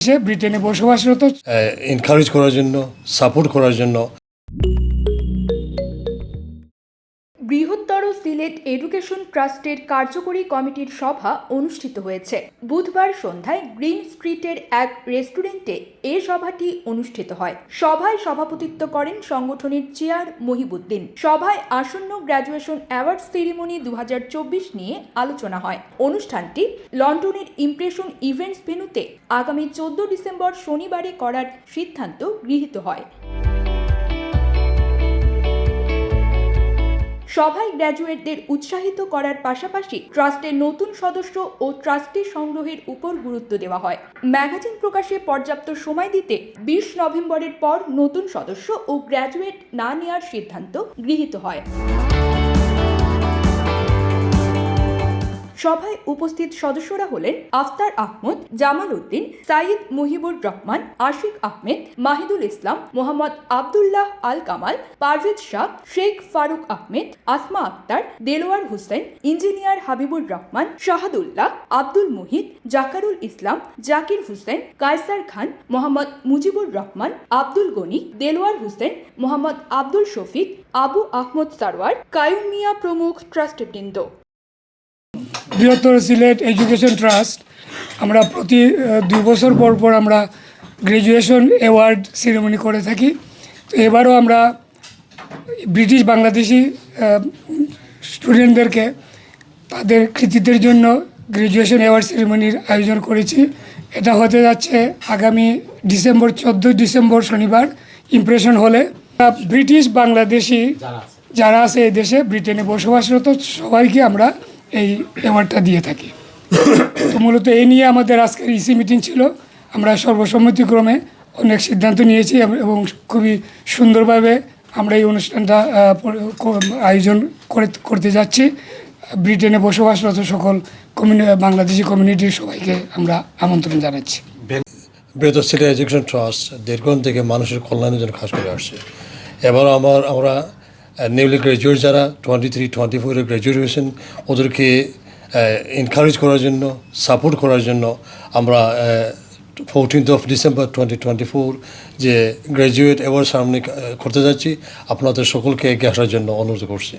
সে ব্রিটেনে বসবাসরত এনকারেজ করার জন্য সাপোর্ট করার জন্য। বৃহত্তর সিলেট এডুকেশন ট্রাস্টের কার্যকরী কমিটির সভা অনুষ্ঠিত হয়েছে। বুধবার সন্ধ্যায় গ্রিন স্ট্রিটের এক রেস্টুরেন্টে এ সভাটি অনুষ্ঠিত হয়। সভায় সভাপতিত্ব করেন সংগঠনের চেয়ার মহিবুদ্দিন। সভায় আসন্ন গ্র্যাজুয়েশন অ্যাওয়ার্ড সেরিমনি দু হাজার চব্বিশ নিয়ে আলোচনা হয়। অনুষ্ঠানটি লন্ডনের ইমপ্রেশন ইভেন্টস ভেন্যুতে আগামী চোদ্দ ডিসেম্বর শনিবারে করার সিদ্ধান্ত গৃহীত হয়। সভায় গ্র্যাজুয়েটদের উৎসাহিত করার পাশাপাশি ট্রাস্টের নতুন সদস্য ও ট্রাস্টি সংগ্রহের উপর গুরুত্ব দেওয়া হয়। ম্যাগাজিন প্রকাশে পর্যাপ্ত সময় দিতে বিশ নভেম্বরের পর নতুন সদস্য ও গ্র্যাজুয়েট না নেওয়ার সিদ্ধান্ত গৃহীত হয়। সভায় উপস্থিত সদস্যরা হলেন আফতার আহমদ, জামাল উদ্দিন সাইদ মুহিবুর রহমান, আশিক আহমেদ, মাহিদুল ইসলাম, মোহাম্মদ আবদুল্লাহ আল কামাল, পারভেজ শাহ, শেখ ফারুক আহমেদ, আসমা আক্তার, দেলোয়ার হোসেন, ইঞ্জিনিয়ার হাবিবুর রহমান, শাহাদুল্লাহ, আব্দুল মুহিত, জাকারুল ইসলাম, জাকির হোসেন, কায়সার খান, মোহাম্মদ মুজিবুর রহমান, আব্দুল গনি, দেলোয়ার হোসেন, মোহাম্মদ আব্দুল শফিক, আবু আহমদ সারওয়ার কায়ুম মিয়া প্রমুখ ট্রাস্টবৃন্দ। বৃহত্তর সিলেট এডুকেশন ট্রাস্ট আমরা প্রতি দুই বছর পর পর আমরা গ্র্যাজুয়েশন অ্যাওয়ার্ড সেরেমনি করে থাকি। তো এবারও আমরা ব্রিটিশ বাংলাদেশি স্টুডেন্টদেরকে তাদের কৃতিত্বের জন্য গ্র্যাজুয়েশন অ্যাওয়ার্ড সেরেমনির আয়োজন করেছি। এটা হতে যাচ্ছে আগামী ডিসেম্বর চোদ্দোই ডিসেম্বর শনিবার ইমপ্রেশন হলে। ব্রিটিশ বাংলাদেশি যারা আছে এই দেশে ব্রিটেনে বসবাসরত সবাইকে আমরা এই অ্যাওয়ার্ডটা দিয়ে থাকি। তো মূলত এই নিয়ে আমাদের আজকের ইসি মিটিং ছিল। আমরা সর্বসম্মতিক্রমে অনেক সিদ্ধান্ত নিয়েছি এবং খুবই সুন্দরভাবে আমরা এই অনুষ্ঠানটা আয়োজন করে, করতে যাচ্ছি। ব্রিটেনে বসবাসরত সকল কমিউনি বাংলাদেশি কমিউনিটির সবাইকে আমরা আমন্ত্রণ জানাচ্ছি। বৃহত্তর সিটি এডুকেশন ট্রাস্ট দীর্ঘদিন থেকে মানুষের কল্যাণের জন্য কাজ করে আসছে। এবার আমার, আমরা নিউলি গ্র্যাজুয়েট যারা টোয়েন্টি থ্রি টোয়েন্টি ফোরের হয়েছেন ওদেরকে এনকারেজ করার জন্য সাপোর্ট করার জন্য আমরা fourteenth of December twenty twenty four যে গ্র্যাজুয়েট অ্যাওয়ার্ড সামনে করতে যাচ্ছি, আপনাদের সকলকে এগিয়ে আসার জন্য অনুরোধ করছি।